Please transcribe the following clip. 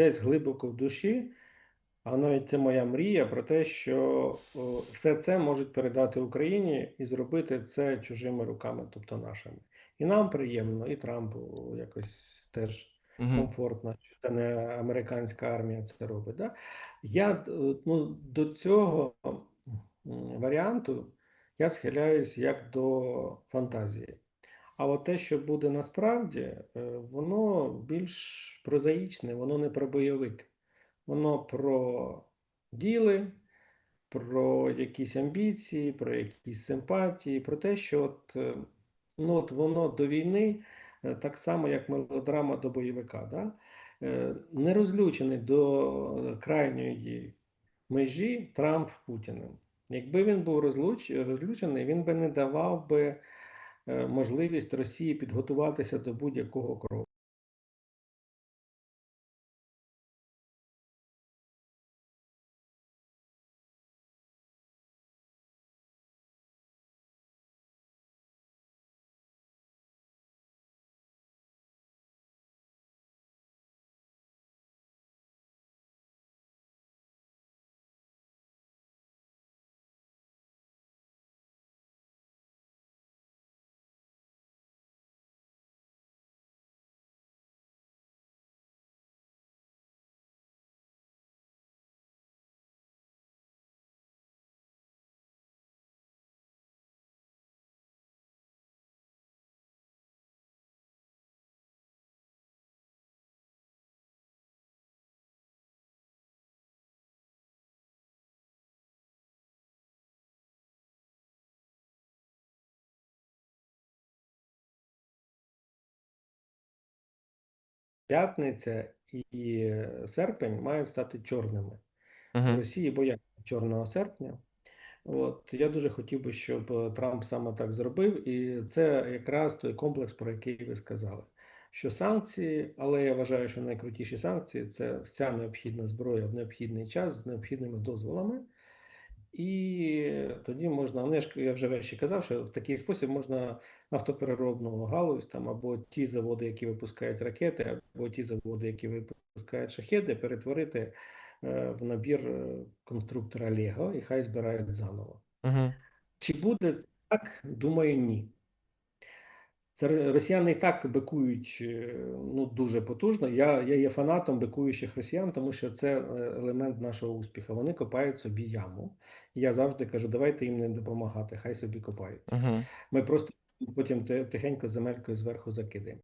десь глибоко в душі, а навіть це моя мрія про те, що все це можуть передати Україні і зробити це чужими руками, тобто нашими. І нам приємно, і Трампу якось теж Мгм. комфортно, що це не американська армія це робить. Да? Я ну, до цього варіанту я схиляюсь як до фантазії. А от те, що буде насправді, е, воно більш прозаїчне, воно не про бойовик. Воно про діли, про якісь амбіції, про якісь симпатії, про те, що от, е, ну, от воно до війни е, так само, як мелодрама до бойовика. Да? Е, Не розлючений до крайньої межі Трамп Путіним. Якби він був розлуч, розлючений, він би не давав би можливість Росії підготуватися до будь-якого кроку. П'ятниця і серпень мають стати чорними. В Мгм. Росії бояться чорного серпня. От я дуже хотів би, щоб Трамп саме так зробив, і це якраз той комплекс, про який ви сказали. Що санкції, але я вважаю, що найкрутіші санкції це вся необхідна зброя в необхідний час з необхідними дозволами. І тоді можна, але я ж я вже вещі казав, що в такий спосіб можна нафтопереробну галузь там або ті заводи, які випускають ракети, або ті заводи, які випускають шахеди, перетворити е, в набір е, конструктора Лего і хай збирають заново. Ага. Чи буде так? Думаю, ні. Це росіяни і так бикують е, ну, дуже потужно. Я, я є фанатом бикуючих росіян, тому що це е, елемент нашого успіху. Вони копають собі яму. Я завжди кажу, давайте їм не допомагати, хай собі копають. Мгм. Ми просто потім ти- тихенько земелькою зверху закидаємо.